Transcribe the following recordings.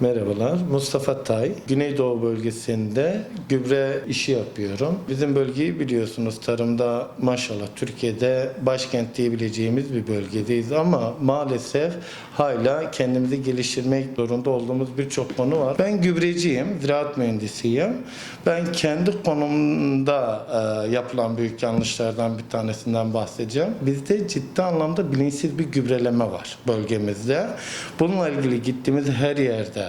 Merhabalar, Mustafa Tay. Güneydoğu bölgesinde gübre işi yapıyorum. Bizim bölgeyi biliyorsunuz tarımda maşallah Türkiye'de başkent diyebileceğimiz bir bölgedeyiz ama maalesef hala kendimizi geliştirmek zorunda olduğumuz birçok konu var. Ben gübreciyim, ziraat mühendisiyim. Ben kendi konumda e, yapılan büyük yanlışlardan bir tanesinden bahsedeceğim. Bizde ciddi anlamda bilinçsiz bir gübreleme var bölgemizde. Bununla ilgili gittiğimiz her yerde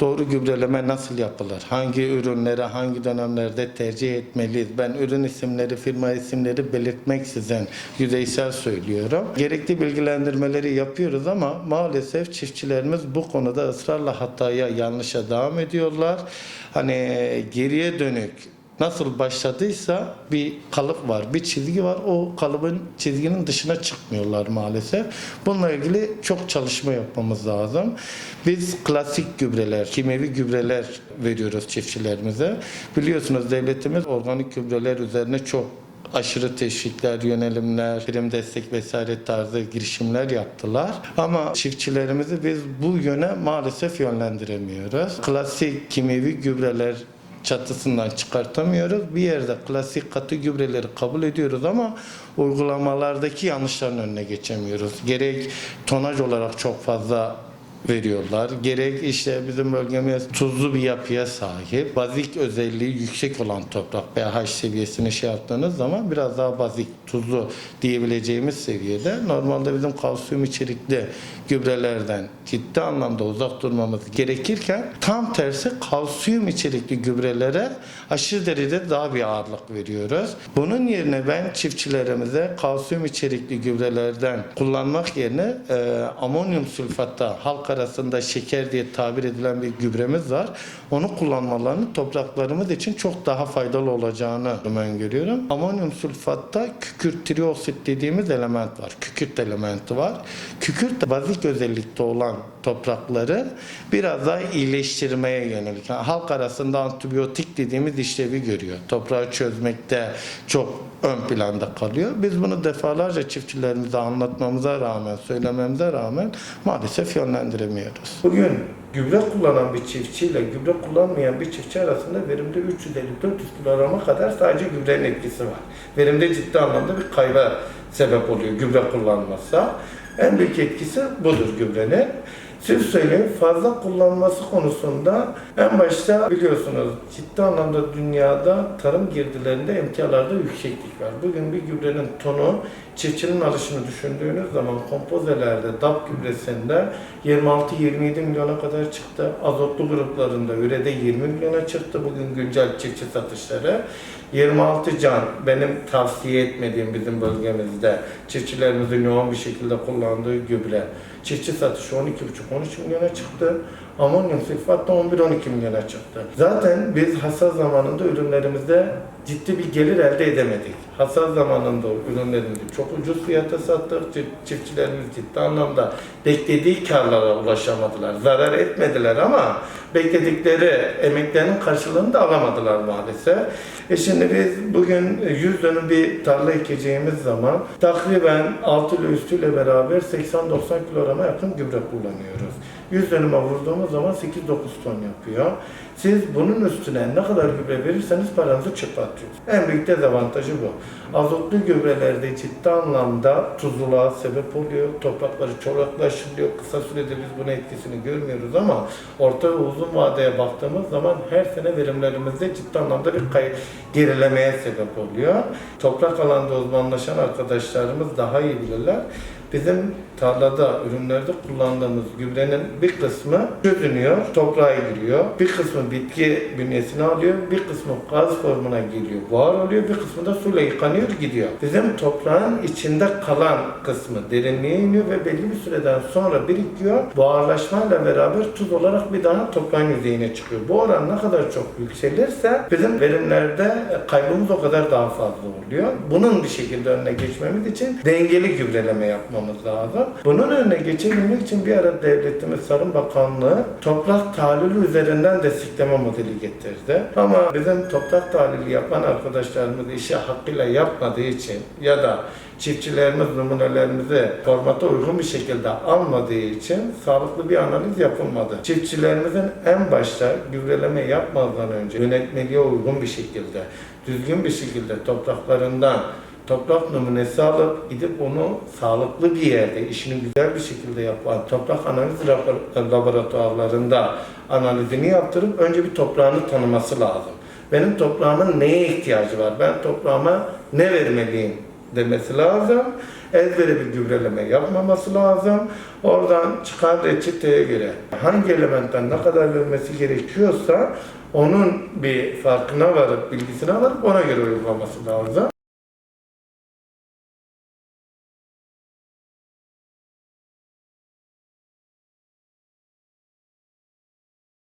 doğru gübreleme nasıl yapılır? Hangi ürünleri hangi dönemlerde tercih etmeliyiz? Ben ürün isimleri, firma isimleri belirtmeksizin yüzeysel söylüyorum. Gerekli bilgilendirmeleri yapıyoruz ama maalesef çiftçilerimiz bu konuda ısrarla hataya, yanlışa devam ediyorlar. Hani geriye dönük nasıl başladıysa bir kalıp var, bir çizgi var. O kalıbın çizginin dışına çıkmıyorlar maalesef. Bununla ilgili çok çalışma yapmamız lazım. Biz klasik gübreler, kimyevi gübreler veriyoruz çiftçilerimize. Biliyorsunuz devletimiz organik gübreler üzerine çok aşırı teşvikler, yönelimler, prim destek vesaire tarzı girişimler yaptılar. Ama çiftçilerimizi biz bu yöne maalesef yönlendiremiyoruz. Klasik kimyevi gübreler çatısından çıkartamıyoruz. Bir yerde klasik katı gübreleri kabul ediyoruz ama uygulamalardaki yanlışların önüne geçemiyoruz. Gerek tonaj olarak çok fazla veriyorlar. Gerek işte bizim bölgemiz tuzlu bir yapıya sahip. Bazik özelliği yüksek olan toprak pH seviyesini şey yaptığınız zaman biraz daha bazik, tuzlu diyebileceğimiz seviyede. Normalde bizim kalsiyum içerikli gübrelerden ciddi anlamda uzak durmamız gerekirken tam tersi kalsiyum içerikli gübrelere aşırı derecede daha bir ağırlık veriyoruz. Bunun yerine ben çiftçilerimize kalsiyum içerikli gübrelerden kullanmak yerine e, amonyum sülfatta halk arasında şeker diye tabir edilen bir gübremiz var. Onu kullanmalarını topraklarımız için çok daha faydalı olacağını öngörüyorum. Amonyum sülfatta kükürt trioksit dediğimiz element var. Kükürt elementi var. Kükürt bazik özellikte olan toprakları biraz daha iyileştirmeye yönelik. Yani halk arasında antibiyotik dediğimiz işlevi görüyor. Toprağı çözmekte çok ön planda kalıyor. Biz bunu defalarca çiftçilerimize anlatmamıza rağmen, söylememize rağmen maalesef yönlendiremiyoruz. Bugün gübre kullanan bir çiftçiyle gübre kullanmayan bir çiftçi arasında verimde 350-400 kilograma kadar sadece gübrenin etkisi var. Verimde ciddi anlamda bir kayba sebep oluyor gübre kullanmazsa. En büyük etkisi budur gübrenin. Siz söyleyin fazla kullanması konusunda en başta biliyorsunuz ciddi anlamda dünyada tarım girdilerinde emtialarda yükseklik var. Bugün bir gübrenin tonu çiftçinin alışını düşündüğünüz zaman kompozelerde DAP gübresinde 26-27 milyona kadar çıktı. Azotlu gruplarında ürede 20 milyona çıktı bugün güncel çiftçi satışları. 26 can benim tavsiye etmediğim bizim bölgemizde çiftçilerimizin yoğun bir şekilde kullandığı gübre. Çiftçi satışı 12,5-13 milyona çıktı. Amonyum sülfat da 11-12 milyona çıktı. Zaten biz hasat zamanında ürünlerimizde ciddi bir gelir elde edemedik. Hasat zamanında ürünlerimizi çok ucuz fiyata sattık. Çi- Çiftçilerimiz ciddi anlamda beklediği karlara ulaşamadılar. Zarar etmediler ama bekledikleri emeklerinin karşılığını da alamadılar maalesef. E şimdi biz bugün 100 dönüm bir tarla ekeceğimiz zaman takriben 6 ile üstüyle beraber 80-90 kilograma yakın gübre kullanıyoruz. 100 dönüme vurduğumuz zaman 8-9 ton yapıyor. Siz bunun üstüne ne kadar gübre verirseniz paranızı çıkartıyorsunuz. En büyük dezavantajı bu. Azotlu gübrelerde ciddi anlamda tuzluluğa sebep oluyor. Toprakları çoraklaştırıyor. Kısa sürede biz bunun etkisini görmüyoruz ama orta ve uzun vadeye baktığımız zaman her sene verimlerimizde ciddi anlamda bir kay gerilemeye sebep oluyor. Toprak alanda uzmanlaşan arkadaşlarımız daha iyi bilirler. Bizim tarlada, ürünlerde kullandığımız gübrenin bir kısmı çözünüyor, toprağa giriyor. Bir kısmı bitki bünyesine alıyor, bir kısmı gaz formuna geliyor, buhar oluyor, bir kısmı da suyla yıkanıyor, gidiyor. Bizim toprağın içinde kalan kısmı derinliğe iniyor ve belli bir süreden sonra birikiyor. Buharlaşmayla beraber tuz olarak bir daha toprağın yüzeyine çıkıyor. Bu oran ne kadar çok yükselirse bizim verimlerde kaybımız o kadar daha fazla oluyor. Bunun bir şekilde önüne geçmemiz için dengeli gübreleme yapmamız yapmamız lazım. Bunun önüne geçebilmek için bir ara devletimiz Tarım Bakanlığı toprak tahlili üzerinden destekleme modeli getirdi. Ama bizim toprak tahlili yapan arkadaşlarımız işi hakkıyla yapmadığı için ya da çiftçilerimiz numunelerimizi formata uygun bir şekilde almadığı için sağlıklı bir analiz yapılmadı. Çiftçilerimizin en başta gübreleme yapmadan önce yönetmeliğe uygun bir şekilde, düzgün bir şekilde topraklarından toprak numunesi alıp gidip onu sağlıklı bir yerde işini güzel bir şekilde yapan toprak analiz laboratuvarlarında analizini yaptırıp önce bir toprağını tanıması lazım. Benim toprağımın neye ihtiyacı var? Ben toprağıma ne vermeliyim demesi lazım. Ezbere bir gübreleme yapmaması lazım. Oradan çıkan reçeteye göre hangi elementten ne kadar vermesi gerekiyorsa onun bir farkına varıp bilgisine varıp ona göre uygulaması lazım.